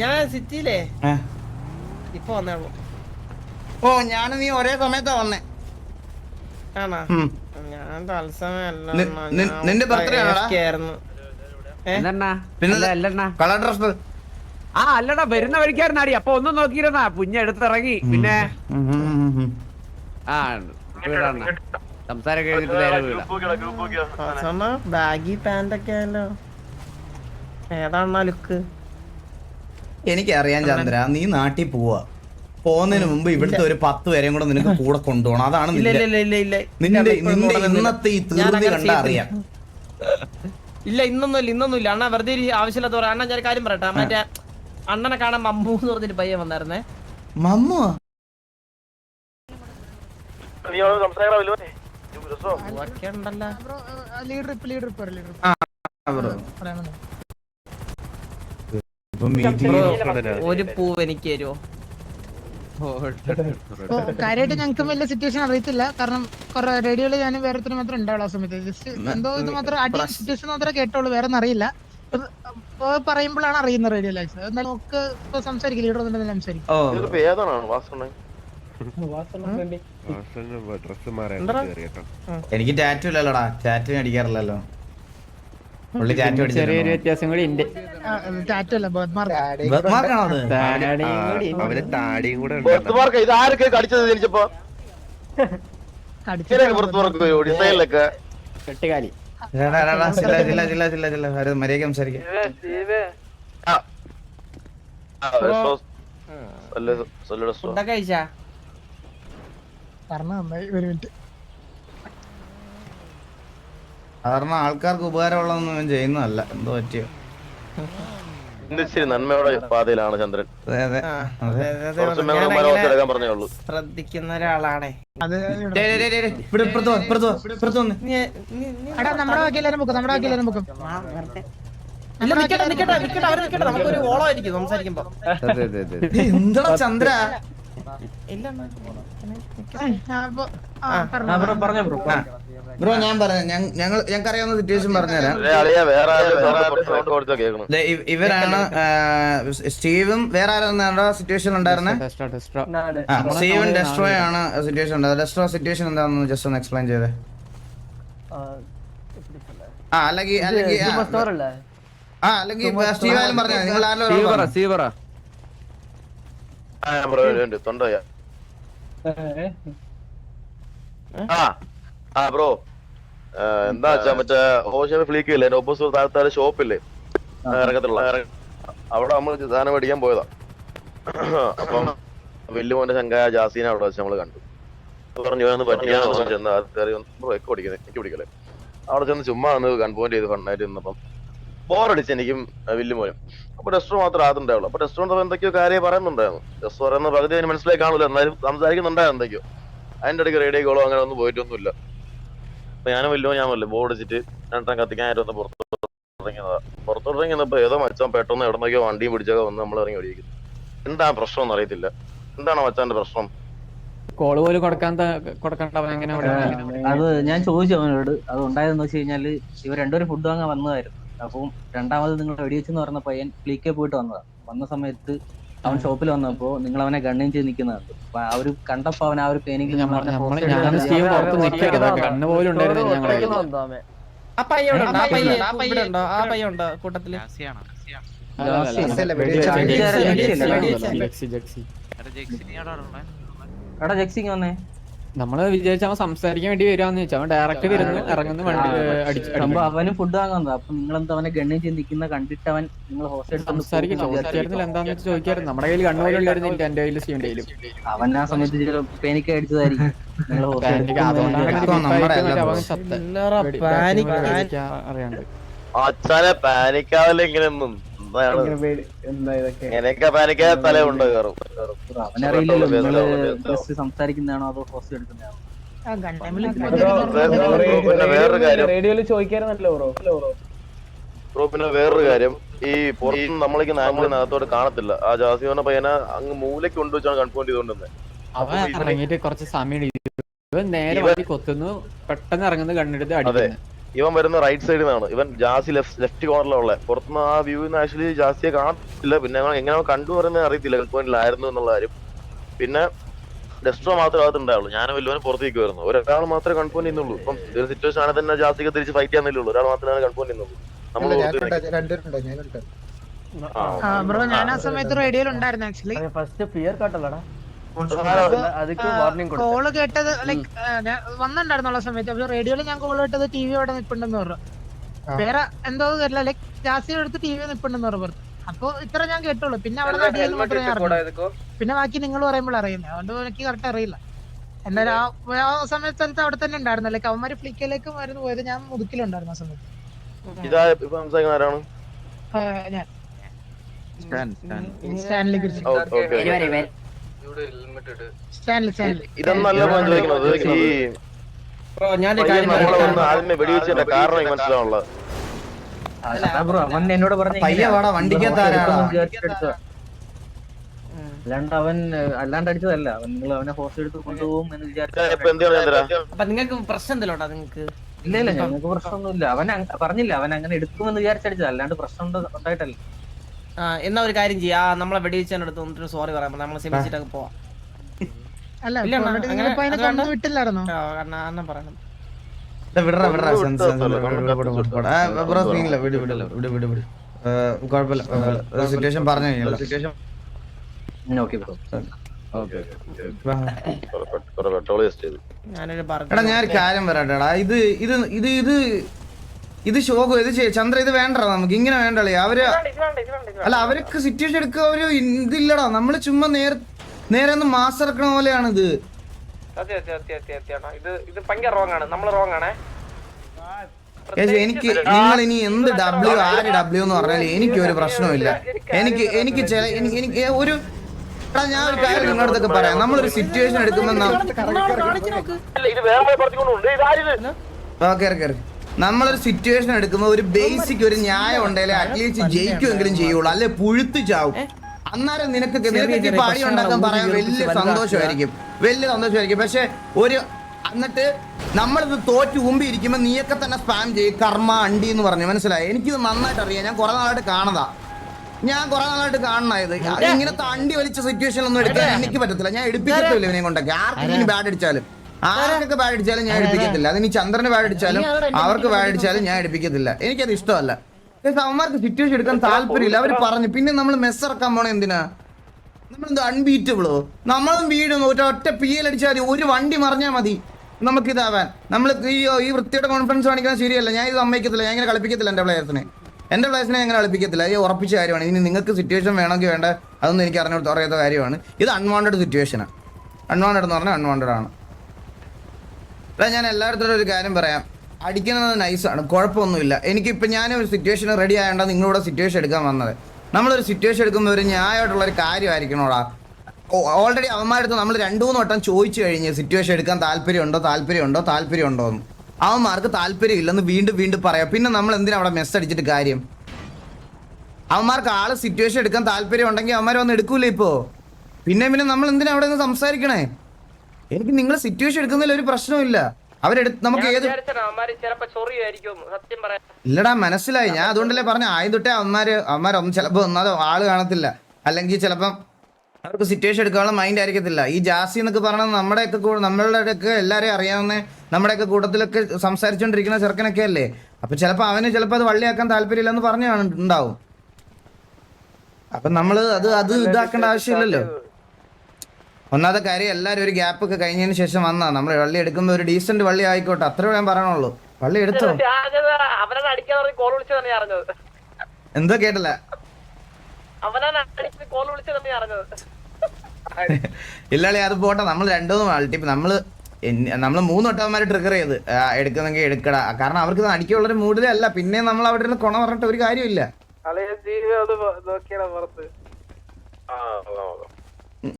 ഞാൻ സിറ്റിയിലേ. ഇപ്പൊ വന്നേ ഉള്ളൂ ഓ ഞാൻ നീ ഒരേ സമയത്താ വന്നേ. ആണോ? ഞാൻ തത്സമയല്ല നിന്റെ ആണോടാ? ആയിരുന്നു. കളർ ഡ്രസ് ആ അല്ലടാ വരുന്ന വഴിക്കാരനാടി അപ്പൊ ഒന്നും നോക്കിയിരുന്നാ. പുഞ്ഞ എടുത്തിറങ്ങി. പിന്നെ? ആ വീടാണ് സംസാരം കഴിഞ്ഞിട്ട് നേരെ വീടാ. ബാഗി പാന്റ് ഒക്കെ ആയല്ലോ ഏതാണ ലുക്ക്? എനിക്കറിയാം ചന്ദ്ര നീ നാട്ടിൽ പോവാ. പോകുന്നതിന് മുമ്പ് ഇവിടുത്തെ ഒരു പത്ത് പേരെയും കൂടെ നിനക്ക് കൂടെ കൊണ്ടുപോകണം അതാണ് ഇല്ല നിന്റെ ഇല്ല ഇല്ല ഇല്ല ഇല്ല. നിന്റെ. ഇന്നത്തെ ഈ തീർന്നി കണ്ട. അറിയാം. ഇല്ല ഇന്നൊന്നും ഇല്ല ഇന്നൊന്നും ഇല്ല. അണ്ണ വെറുതെ ആവശ്യമില്ലാത്ത പറയാം. അണ്ണ ഞാൻ കാര്യം പറയട്ടെ. മറ്റേ അണ്ണനെ കാണാൻ മമ്മു എന്ന് പറഞ്ഞൊരു പയ്യൻ വന്നായിരുന്നേ. മമ്മു? ഒക്കെ ഒരു പൂവ് എനിക്ക് തരുമോ കാര്യമായിട്ട് ഞങ്ങൾക്ക് വലിയ സിറ്റുവേഷൻ അറിയത്തില്ല. കാരണം കുറെ റേഡിയോയിൽ ഞാൻ വേറെ മാത്രം ഉണ്ടാവുള്ള ആ സമയത്ത്. ജസ്റ്റ് എന്തോ ഇത് മാത്രം അടി സിറ്റുവേഷൻ മാത്രമേ കേട്ടോളൂ. വേറെ അറിയില്ല. പറയുമ്പോഴാണ് അറിയുന്നത് റേഡിയോ ലൈഫ് എന്നാലും നമുക്ക് ഇപ്പൊ സംസാരിക്കും. ലീഡർ ഒന്നും സംസാരിക്കും? എനിക്ക് ടാറ്റു ഇല്ലല്ലോടാ. ടാറ്റു അടിക്കാറില്ലല്ലോ. പുള്ളി ടാറ്റു ചെറിയൊരു വ്യത്യാസം കൂടി ഉണ്ട് അവന് താടിയും കൂടെ ഉണ്ട്. പുറത്തുമാർക്ക് ഇത് ആരൊക്കെ കടിച്ചത് ഇങ്ങനെയൊക്കെ പുറത്തുമാർക്ക് ഡിസൈനിലൊക്കെ കെട്ടുകാലി മര്യാദയ്ക്ക് സംസാരിക്കാം. പറഞ്ഞു നന്നായി ഒരു മിനിറ്റ്. സാധാരണ ആൾക്കാർക്ക് ഉപകാരമുള്ളതൊന്നും ഞാൻ ചെയ്യുന്നതല്ല. എന്തോ പറ്റിയോ? ഇച്ചിരി നന്മയുടെ പാതയിലാണ് ചന്ദ്രൻ. അതെ അതെ. അതെ. അതെ, അതെ, കുറച്ച് ഞാൻ മേളം മനോഹരക്കാൻ പറഞ്ഞേ ഉള്ളൂ. ശ്രദ്ധിക്കുന്ന ഒരാളാണേ. അത് ഡേ, ഡേ, ഡേ, ഡേ, ഡേ. ഇവിടെ ഇപ്പുറത്ത് വാ, ഇപ്പുറത്ത് വാ, ഇപ്പുറത്ത് വന്ന്. നീ- നീ- നീ- എടാ നമ്മുടെ ബാക്കിയെല്ലാരും ബുക്കും നമ്മുടെ ബാക്കിയെല്ലാരും ബുക്കും ഇല്ല നിക്കട്ടെ നിക്കട്ടെ നിക്കട്ടെ അവർ നിക്കട്ടെ. നമുക്കൊരു ഓളമായിരിക്കും സംസാരിക്കുമ്പോ. അതെ അതെ എന്താടാ ചന്ദ്ര? ഇല്ല അണ്ണാ. അപ്പൊ ആ പറഞ്ഞു ബ്രോ ഞാൻ പറഞ്ഞു ഞങ്ങൾ ഞങ്ങൾക്ക് അറിയാവുന്ന സിറ്റുവേഷൻ പറഞ്ഞുതരാം. ഇവരാണ് സ്റ്റീവും വേറെ ആരാണ് സിറ്റുവേഷൻ ഉണ്ടായിരുന്നെ? ടെസ്ട്രോ ഡെസ്ട്രോ ആ സ്റ്റീവൻ ഡെസ്ട്രോ ആണ് സിറ്റുവേഷൻ ഉണ്ടായത്. ഡെസ്ട്രോ സിറ്റുവേഷൻ എന്താണെന്ന് ജസ്റ്റ് ഒന്ന് എക്സ്പ്ലെയിൻ ചെയ്തേ. ആ അല്ലെങ്കിൽ അല്ലെങ്കിൽ ആ, ആ അല്ലെങ്കിൽ സ്റ്റീവ് ആയാലും പറഞ്ഞു നിങ്ങൾ ആരെങ്കിലും ഒരാൾ സീവറ പറഞ്ഞോ. ആ, ഞാൻ ഉണ്ട്, തൊണ്ടയാ ആ. ആ ബ്രോ. എന്താ വെച്ചാ മറ്റേ ഓഷൻ ഫ്ലീക്ക് ഇല്ലേ ഓപ്പോസിറ്റ് താഴത്തെ ഷോപ്പില്ലേ? ഇറക്കത്തുള്ള അവിടെ നമ്മൾ സാധനം മേടിക്കാൻ പോയതാ. അപ്പം വെല്ലുമോന്റെ ശങ്കായ ജാസീനെ അവിടെ വെച്ച് നമ്മൾ കണ്ടു. പറഞ്ഞു ഒന്ന് പറ്റിയാന്ന് പറഞ്ഞു ചെന്ന് വന്ന് പിടിക്കുന്നത് എനിക്ക് പിടിക്കലേ. അവിടെ ചെന്ന് ചുമ്മാ ഒന്ന് കൺപോയിന്റ് ചെയ്ത് ഫണ്ണായിട്ട് നിന്നപ്പം ബോറടിച്ച് എനിക്കും വല്യമോനും. അപ്പൊ ടെസ്റ്റർ മാത്രം ആദ്യം ഉണ്ടാവുള്ളൂ അപ്പൊ ടെസ്റ്റർ വന്നപ്പോ എന്തൊക്കെയോ കാര്യം പറയുന്നുണ്ടായിരുന്നു. ടെസ്റ്റർ പറയുന്ന പകുതി അതിന് മനസ്സിലായി കാണൂല. എന്നാലും സംസാരിക്കുന്നുണ്ടായിരുന്നു എന്തൊക്കെയോ. അതിന്റെ ഇടയ്ക്ക് റേഡിയോ കോളോ അങ്ങനെ ഒന്നും പോയിട്ടൊന്നുമില്ല. അപ്പൊ ഞാനും വല്ലോ ഞാൻ പറഞ്ഞു ബോർഡ് വെച്ചിട്ട് രണ്ടാം കത്തിക്കാനായിട്ട് ഒന്ന് പുറത്തോട്ട് പുറത്തോട്ടിറങ്ങിയപ്പോ ഏതോ മച്ചാൻ പെട്ടെന്ന് എവിടെന്നൊക്കെയോ വണ്ടിയും പിടിച്ചൊക്കെ വന്ന് നമ്മൾ ഇറങ്ങി ഓടിയിരിക്കുന്നു. എന്താ പ്രശ്നം എന്ന് അറിയത്തില്ല. എന്താണ് മച്ചാന്റെ പ്രശ്നം? കോൾ പോലും കൊടുക്കാൻ കൊടുക്കണ്ടവൻ അത് ഞാൻ ചോദിച്ചു അവനോട്. അത് ഉണ്ടായതെന്ന് വെച്ച് കഴിഞ്ഞാൽ ഇവർ രണ്ടുപേരും ഫുഡ് വാങ്ങാൻ വന്നതായിരുന്നു. അപ്പം രണ്ടാമത് നിങ്ങൾ വെടിവെച്ചെന്ന് പറഞ്ഞ പയ്യൻ ക്ലിക്കേ പോയിട്ട് വന്നതാ. വന്ന സമയത്ത് അവൻ ഷോപ്പിൽ വന്നപ്പോ നിങ്ങൾ അവനെ ഗണ്ണിങ് ചെയ്ത് നിൽക്കുന്നുണ്ട് അപ്പൊ ആ കണ്ടപ്പോ അവൻ ആ ഒരു പേനിക്ക് ഞാൻ സ്റ്റീവ് പുറത്ത് നിൽക്കരുത് കണ്ണ് പോലും ഉണ്ടായിരുന്നു ഞങ്ങളെ ആ പയ്യൻ ഉണ്ടോ ആ പയ്യൻ ആ പയ്യൻ. ഉണ്ടോ? ആ പയ്യൻ ഉണ്ടോ കൂട്ടത്തിൽ? എടാ ജക്സിങ് വന്നേ. നമ്മൾ വിചാരിച്ച അവൻ സംസാരിക്കാൻ വേണ്ടി വരുവാന്ന് വെച്ചാൽ അവൻ ഡയറക്റ്റ് വരുന്നു ഇറങ്ങുന്നു വണ്ടി അടിച്ചു സംഭവം അവന് ഫുഡ് വാങ്ങാൻ വന്നതാ അപ്പൊ നിങ്ങൾ എന്താ അവനെ ഗണ്ണിങ് ചിന്തിക്കുന്ന നിൽക്കുന്ന കണ്ടിട്ട് അവൻ നിങ്ങൾ സംസാരിക്കും ചോദിച്ചായിരുന്നില്ല എന്താന്ന് വെച്ച് ചോദിക്കായിരുന്നു. നമ്മുടെ കയ്യിൽ കണ്ണുപോലും ഉണ്ടായിരുന്നില്ല എന്റെ കയ്യിൽ സ്റ്റീവിന്റെ അവൻ ആ സമയത്ത് പേനിക്ക് അടിച്ചതായിരിക്കും. നിങ്ങൾ അതുകൊണ്ടാണ് ഇപ്പൊ അവൻ panic, panic. അറിയാണ്ട്. അച്ഛനെ പാനിക്കാവില്ല ഇങ്ങനെയൊന്നും അവനറിയില്ലല്ലോ സംസാരിക്കുന്നതാണോ അതോ ഹോസ്റ്റ് എടുക്കുന്നതാണോ? ആ ഗൺ പിന്നെ വേറൊരു കാര്യം. റേഡിയോയിൽ ചോദിക്കായിരുന്നല്ലോ ബ്രോ. ബ്രോ. പിന്നെ വേറൊരു കാര്യം. ഈ പുറത്തുനിന്ന് നമ്മളിക്ക് ആംബുലൻസിനകത്തോട് കാണത്തില്ല. ആ ജാസി പറഞ്ഞ പയ്യനെ അങ്ങ് മൂലയ്ക്ക് കൊണ്ടുവച്ചാണ് കൺഫോൺ ചെയ്തോണ്ടിരുന്നത് അവൻ ഇറങ്ങിയിട്ട് കുറച്ച് സമയം നേരെ കൊത്തുന്നു. പെട്ടെന്ന് ഇറങ്ങുന്ന കണ്ണെടുത്ത് അടിക്കുന്നു. ഇവൻ വരുന്ന റൈറ്റ് സൈഡിൽ നിന്നാണ്. ഇവൻ ജാസി ലെഫ്റ്റ് ലെഫ്റ്റ് കോർണറിലുള്ള പുറത്തുനിന്ന് ആ വ്യൂന്ന് ആക്ച്വലി ജാസിയെ കാണത്തില്ല. പിന്നെ എങ്ങനെ കണ്ടു പറയുന്നത് അറിയത്തില്ല ഗൺ പോയിന്റിലായിരുന്നു എന്നുള്ള കാര്യം. പിന്നെ ഡെസ്ട്രോ മാത്രമേ അകത്തുണ്ടാവുള്ളൂ ഞാനും വലിയവനും പുറത്തേക്ക് വരുന്നു. ഒരാൾ മാത്രമേ കൺഫോൺ ചെയ്യുന്നുള്ളൂ ഇപ്പം ഒരു സിറ്റുവേഷൻ ആണെങ്കിൽ തന്നെ ജാസിക്ക് തിരിച്ച് ഫൈറ്റ് ചെയ്യാൻ ഉള്ളൂ ഒരാൾ മാത്രമേ കൺഫോൺ ചെയ്യുന്നുള്ളൂ നമ്മൾ ആ ബ്രോ ഞാൻ ആ സമയത്ത് റേഡിയോയിൽ ഉണ്ടായിരുന്നു ആക്ച്വലി ഫസ്റ്റ് ഫിയർ കാട്ടല്ലടാ കോൾ കേട്ടത് ലൈക്ക് വന്നിട്ടുണ്ടായിരുന്നുള്ള സമയത്ത്. പക്ഷെ റേഡിയോയിൽ ഞാൻ കോൾ കേട്ടത് ടി വി അവിടെ നിൽപ്പുണ്ടെന്ന് പറഞ്ഞു. വേറെ എന്തോ കേട്ടില്ല ലൈക് ജാസ്തി എടുത്ത് ടി വി നിൽപ്പുണ്ടെന്ന് പറഞ്ഞു. അപ്പൊ ഇത്ര ഞാൻ കേട്ടുള്ളൂ. പിന്നെ അവിടെ പിന്നെ ബാക്കി നിങ്ങൾ പറയുമ്പോൾ അറിയുന്നത് അതുകൊണ്ട് എനിക്ക് കറക്റ്റ് അറിയില്ല. എന്നാലും ആ സമയത്ത് സ്ഥലത്ത് അവിടെ തന്നെ ഉണ്ടായിരുന്നു. ലൈക്ക് അവന്മാര് ഫ്ലിക്കയിലേക്ക് മരുന്ന് പോയത് ഞാൻ മുതുക്കിലുണ്ടായിരുന്നു ആ സമയത്ത്. ഇതാ ഇപ്പൊ സംസാരിക്കുന്ന ആരാണ്? ഞാൻ. സ്റ്റാൻലി കുറിച്ച്. ഇതൊന്നല്ല ചോദിക്കുന്നത് ഈ നമ്മളെ വന്ന് ആദ്യമേ വെടിവെച്ചതിന്റെ കാരണം എനിക്ക് അവൻ എന്നോട് പറഞ്ഞു പയ്യെ വാടാ, വണ്ടിക്കകത്ത്? അല്ലാണ്ട് അവൻ അല്ലാണ്ട് അടിച്ചതല്ല. നിങ്ങൾ അവനെ ഹോസ്റ്റൽ എടുത്ത് കൊണ്ടുപോകും എന്ന് വിചാരിച്ചു അപ്പൊ നിങ്ങൾക്ക് പ്രശ്നം എന്തെങ്കിലും നിങ്ങൾക്ക്? ഇല്ല ഇല്ല ഞങ്ങൾക്ക് പ്രശ്നമൊന്നുമില്ല. അവൻ പറഞ്ഞില്ല അവൻ അങ്ങനെ എടുക്കുമെന്ന് വിചാരിച്ചടിച്ചത്. അല്ലാണ്ട് പ്രശ്നം ഉണ്ടായിട്ടല്ല. എന്നാ ഒരു കാര്യം ചെയ്യാ. നമ്മളെ വെടിവെച്ചതിന്റെ അടുത്ത് വന്നിട്ട് സോറി പറയാം. നമ്മളെ ക്ഷമിച്ചിട്ടൊക്കെ പോവാം. സിറ്റുവേഷൻ പറഞ്ഞു ഞാനൊരു എടാ ഞാൻ കാര്യം പറയട്ടെടാ. ഇത് ഇത് ഇത് ഇത് ഇത് ശോകോ ഇത് ചന്ദ്ര ഇത് വേണ്ടടാ നമുക്ക് ഇങ്ങനെ വേണ്ടല്ലേ അവർ അല്ല അവർക്ക് സിറ്റുവേഷൻ എടുക്കുക അവർ ഇതില്ലടാ നമ്മൾ ചുമ്മാ നേരെ നേരെ ഒന്ന് മാസ് ഇറക്കണ പോലെയാണ് ഇത് എനിക്ക് നിങ്ങൾ ഇനി എന്ത് ഡബ്ല്യു ആര് ഡബ്ല്യു എന്ന് പറഞ്ഞാലും എനിക്ക് ഒരു പ്രശ്നമില്ല എനിക്ക് എനിക്ക് ചില എനിക്ക് ഒരു എടാ ഞാൻ ഒരു കാര്യം നിങ്ങളുടെ അടുത്തൊക്കെ പറയാം നമ്മളൊരു സിറ്റുവേഷൻ എടുക്കുമ്പോൾ ഓക്കെ ഇറക്കി ഇറക്കി നമ്മളൊരു സിറ്റുവേഷൻ എടുക്കുമ്പോൾ ഒരു ബേസിക് ഒരു ന്യായം ഉണ്ടെങ്കിൽ അറ്റ്ലീസ്റ്റ് ജയിക്കുമെങ്കിലും ചെയ്യുള്ളൂ. അല്ലെ പുഴുത്തു ചാവും. അന്നേരം നിനക്ക് നിനക്ക് ഇപ്പൊ അടി ഉണ്ടാക്കാൻ പറയാൻ വലിയ സന്തോഷമായിരിക്കും. വലിയ സന്തോഷമായിരിക്കും. പക്ഷെ ഒരു എന്നിട്ട് നമ്മളിത് തോറ്റ് മുമ്പ് ഇരിക്കുമ്പോൾ നീയൊക്കെ തന്നെ സ്പാം ചെയ്യും. കർമ്മ അണ്ടി എന്ന് പറഞ്ഞു. മനസ്സിലായി? എനിക്കിത് നന്നായിട്ട് അറിയാം. ഞാൻ കുറെ നാളായിട്ട് കാണതാ ഞാൻ കുറെ നാളായിട്ട് കാണണത് ഇങ്ങനത്തെ അണ്ടി വലിച്ച സിറ്റുവേഷൻ ഒന്നും എടുക്കാൻ എനിക്ക് പറ്റത്തില്ല. ഞാൻ എടുപ്പിക്കത്തില്ല ഇവനെ കൊണ്ടൊക്കെ. ആർക്കെങ്കിലും ബാഡ് അടിച്ചാലും. ആർക്കൊക്കെ വാടിച്ചാലും ഞാൻ എടുപ്പിക്കത്തില്ല. അതിന് ചന്ദ്രന് വാടിച്ചാലും അവർക്ക് ബാഡ് ഞാൻ എടുപ്പിക്കത്തില്ല. എനിക്കത് ഇഷ്ടമല്ല. അവന്മാർക്ക് സിറ്റുവേഷൻ എടുക്കാൻ താല്പര്യമില്ല. അവർ പറഞ്ഞു പിന്നെ നമ്മൾ മെസ്സ് ഇറക്കാൻ പോണേ എന്തിനാ? നമ്മളെന്താ അൺബീറ്റബിളോ നമ്മളും വീടും ഒറ്റ ഒറ്റ പി എൽ അടിച്ചാൽ മതി. ഒരു വണ്ടി മറിഞ്ഞാൽ മതി. നമുക്ക് ഇതാവാൻ നമ്മൾ ഈ ഈ വൃത്തിയുടെ കോൺഫിഡൻസ് കാണിക്കുന്നത് ശരിയല്ല. ഞാൻ ഇത് സമ്മതിക്കത്തില്ല. ഞാൻ ഇങ്ങനെ കളിപ്പിക്കത്തില്ല എന്റെ പ്ലേയേഴ്സിനെ എന്റെ പ്ലേസിനെ അങ്ങനെ കളിപ്പിക്കത്തില്ല. ഈ ഉറപ്പിച്ച കാര്യമാണ്. ഇനി നിങ്ങൾക്ക് സിറ്റുവേഷൻ വേണമെങ്കിൽ വേണ്ട. അതൊന്നും എനിക്ക് അറിഞ്ഞു അറിയാത്ത കാര്യമാണ്. ഇത് അൺവാണ്ടഡ് സിറ്റുവേഷനാണ് അൺവാണ്ടഡ് എന്ന് പറഞ്ഞാൽ അൺവാണ്ടഡ് ആണ്. എടാ ഞാൻ എല്ലായിടത്തോടും ഒരു കാര്യം പറയാം. അടിക്കുന്നത് നൈസാണ് കുഴപ്പമൊന്നുമില്ല. എനിക്കിപ്പോൾ ഞാൻ ഒരു സിറ്റുവേഷൻ റെഡി ആയതുകൊണ്ട് നിങ്ങളിവിടെ സിറ്റുവേഷൻ എടുക്കാൻ വന്നത്. നമ്മളൊരു സിറ്റുവേഷൻ എടുക്കുമ്പോൾ ഒരു ന്യായമായിട്ടുള്ള ഒരു കാര്യമായിരിക്കണോടാ ഓൾറെഡി അവന്മാരടുത്ത് നമ്മൾ രണ്ടു മൂന്ന് വട്ടം ചോദിച്ചു കഴിഞ്ഞ് സിറ്റുവേഷൻ എടുക്കാൻ താല്പര്യമുണ്ടോ താല്പര്യമുണ്ടോ താല്പര്യമുണ്ടോ എന്ന് അവന്മാർക്ക് താല്പര്യം ഇല്ലെന്ന് വീണ്ടും വീണ്ടും പറയാം. പിന്നെ നമ്മൾ എന്തിനാ അവിടെ മെസ്സ് അടിച്ചിട്ട് കാര്യം? അവന്മാർക്ക് ആൾ സിറ്റുവേഷൻ എടുക്കാൻ താല്പര്യം ഉണ്ടെങ്കിൽ അവന്മാർ വന്ന് എടുക്കൂലേ ഇപ്പോ? പിന്നെ പിന്നെ നമ്മൾ എന്തിനാ അവിടെ നിന്ന് സംസാരിക്കണേ? എനിക്ക് നിങ്ങൾ സിറ്റുവേഷൻ എടുക്കുന്നതിൽ ഒരു പ്രശ്നമില്ല അവരെടുത്ത് നമുക്ക് ഏത് ചിലപ്പോ ഇല്ലടാ മനസ്സിലായി. ഞാൻ അതുകൊണ്ടല്ലേ പറഞ്ഞ ആദ്യം തൊട്ടേ അവന്മാര് അവന്മാരൊന്നും ചിലപ്പോ ഒന്നാതെ ആൾ കാണത്തില്ല. അല്ലെങ്കിൽ ചിലപ്പം അവർക്ക് സിറ്റുവേഷൻ എടുക്കാനുള്ള മൈൻഡ് ആയിരിക്കത്തില്ല. ഈ ജാസി എന്നൊക്കെ പറഞ്ഞത് നമ്മുടെയൊക്കെ കൂടെ നമ്മളുടെയൊക്കെ എല്ലാവരെയും അറിയാവുന്ന നമ്മുടെയൊക്കെ കൂട്ടത്തിലൊക്കെ സംസാരിച്ചുകൊണ്ടിരിക്കുന്ന ചെറുക്കനൊക്കെ അല്ലേ? അപ്പൊ ചിലപ്പോൾ അവന് ചിലപ്പോൾ അത് വള്ളിയാക്കാൻ താല്പര്യമില്ലെന്ന് പറഞ്ഞു ഉണ്ടാവും. അപ്പൊ നമ്മൾ അത് അത് ഇതാക്കേണ്ട ആവശ്യമില്ലല്ലോ. ഒന്നാമത്തെ കാര്യം എല്ലാവരും ഒരു ഗ്യാപ്പ് ഒക്കെ കഴിഞ്ഞതിന് ശേഷം വന്നാ. നമ്മൾ വള്ളി എടുക്കുന്ന ഒരു ഡീസന്റ് വള്ളി ആയിക്കോട്ടെ. അത്രേ ഞാൻ പറയണുള്ളൂ വള്ളി എടുത്തോ? എന്തോ കേട്ടില്ല. ഇല്ലാളി അത് പോട്ടെ. നമ്മൾ രണ്ടുമൂന്ന് മൾട്ടി നമ്മൾ നമ്മൾ മൂന്ന് വട്ടന്മാർ ട്രിഗർ ചെയ്ത് എടുക്കുന്നെങ്കിൽ എടുക്കടാ. കാരണം അവർക്ക് അടിക്കുള്ള ഒരു മൂഡിലേ അല്ല. പിന്നെ നമ്മൾ അവിടെ ഇരുന്ന് കൊണ പറഞ്ഞിട്ട് ഒരു കാര്യമില്ല